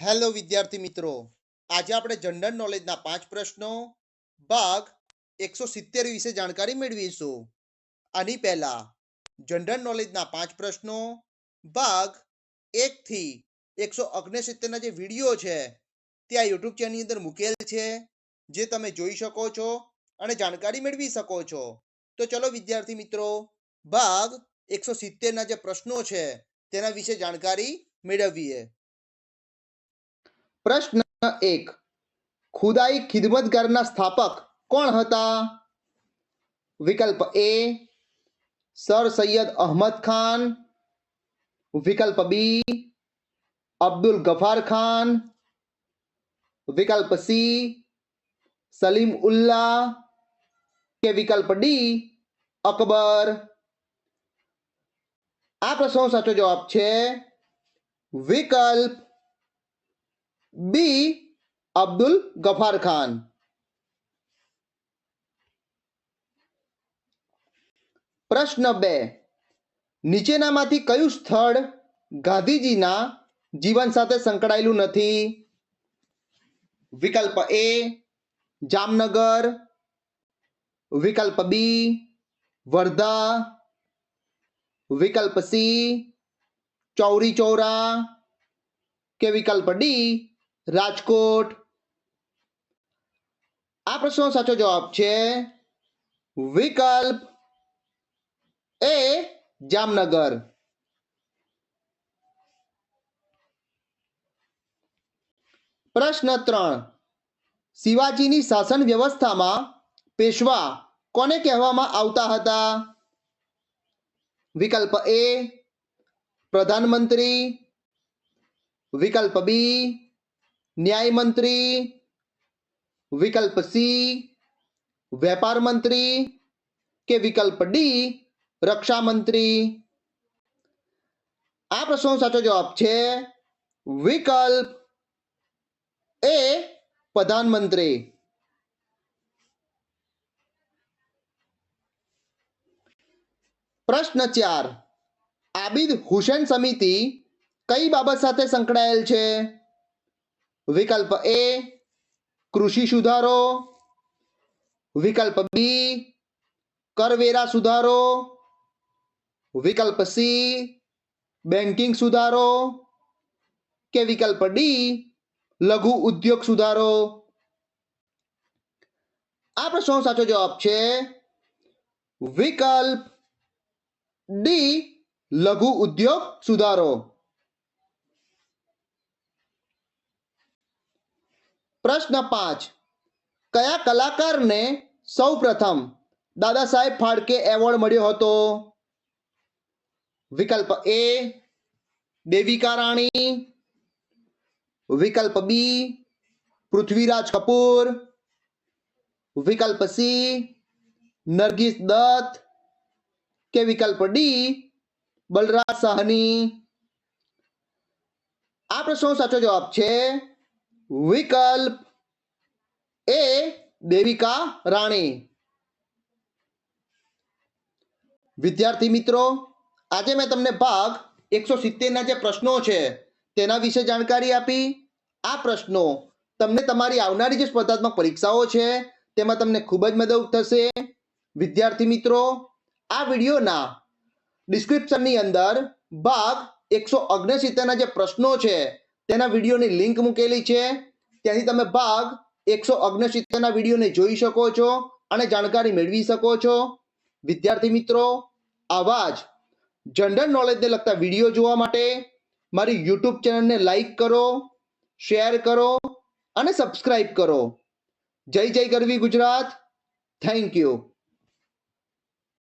Hello વિદ્યાર્થી મિત્રો. આજે આપણે જનરલ નોલેજના પાંચ પ્રશ્નો, ભાગ એકસો સિત્તેર વિશે જાણકારી મેળવીશું. આની પહેલા જનરલ નોલેજના પાંચ પ્રશ્નો, ભાગ એકથી એકસો ઓગણસિત્તેરના જે વીડિયો છે, તે આ યુટ્યુબ ચેનલની અંદર મૂકેલ છે, જે તમે જોઈ શકો છો અને જાણકારી મેળવી શકો છો. તો ચલો વિદ્યાર્થી મિત્રો, ભાગ એકસો સિત્તેરના જે પ્રશ્નો છે, તેના વિશે જાણકારી મેળવીએ. પ્રશ્ન એક. ખુદાઈ ખિદમતગારના સ્થાપક કોણ હતા? વિકલ્પ એ. સર સૈયદ અહમદ ખાન. વિકલ્પ બી. અબ્દુલ ગફાર ખાન. વિકલ્પ સી. સલીમ ઉલ્લા. કે વિકલ્પ ડી. અકબર. આ પ્રશ્નનો સાચો જવાબ છે વિકલ્પ બી અબ્દુલ ગફાર ખાન પ્રશ્ન બે. નીચેનામાંથી કયું સ્થળ ગાંધીજીના જીવન સાથે સંકળાયેલું નથી? વિકલ્પ એ જામનગર. વિકલ્પ બી વર્ધા. વિકલ્પ સી ચૌરી ચૌરા. કે વિકલ્પ ડી રાજકોટ. આ પ્રશ્નનો સાચો જવાબ છે વિકલ્પ એ જામનગર. પ્રશ્ન ત્રણ. શિવાજીની શાસન વ્યવસ્થામાં પેશવા કોને કહેવામાં આવતા હતા? વિકલ્પ એ પ્રધાનમંત્રી. વિકલ્પ બી ન્યાય મંત્રી, વિકલ્પ સી વેપાર મંત્રી કે વિકલ્પ ડી રક્ષા મંત્રી? આ પ્રશ્નનો સાચો જવાબ છે વિકલ્પ એ પ્રધાનમંત્રી. પ્રશ્ન ચાર, આબિદ હુસેન સમિતિ કઈ બાબત સાથે સંકળાયેલ છે? વિકલ્પ એ કૃષિ સુધારો, વિકલ્પ બી કરવેરા સુધારો, વિકલ્પ સી બેન્કિંગ સુધારો કે વિકલ્પ ડી લઘુ ઉદ્યોગ સુધારો. આ પ્રશ્નનો સાચો જવાબ છે વિકલ્પ ડી લઘુ ઉદ્યોગ સુધારો. પ્રશ્ન પાંચ. કયા કલાકારને સૌ પ્રથમ દાદા સાહેબ ફાળકે એવોર્ડ મળ્યો હતો? વિકલ્પ એ, દેવિકા રાણી. વિકલ્પ બી, પૃથ્વીરાજ કપૂર. વિકલ્પ સી, નરગીસ દત્ત. કે વિકલ્પ ડી, બલરાજ સાહની. આ પ્રશ્નનો સાચો જવાબ છે વિકલ્પ એ દેવિકા રાણી. વિદ્યાર્થી મિત્રો, આજે મેં તમને ભાગ એકસો સિત્તેરના જે પ્રશ્નો છે, તેના વિશે જાણકારી આપી. આ પ્રશ્નો તમને તમારી આવનારી જે સ્પર્ધાત્મક પરીક્ષાઓ છે, તેમાં તમને ખૂબ જ મદદ થશે. વિદ્યાર્થી મિત્રો, આ વિડીયોના ડિસ્ક્રિપ્શનની અંદર ભાગ એકસો ઓગણસિત્તેરના જે પ્રશ્નો છે તેના વિડીયોની લિંક મૂકેલી છે. ત્યાંથી તમે ભાગ એકસો ઓગણસિત્તેરના વિડીયોને જોઈ શકો છો અને જાણકારી મેળવી શકો છો. વિદ્યાર્થી મિત્રો, આવા જ જનરલ નોલેજને લગતા વીડિયો જોવા માટે મારી યુટ્યુબ ચેનલને લાઈક કરો શેર કરો અને સબસ્ક્રાઈબ કરો. જય જય ગરવી ગુજરાત. Thank you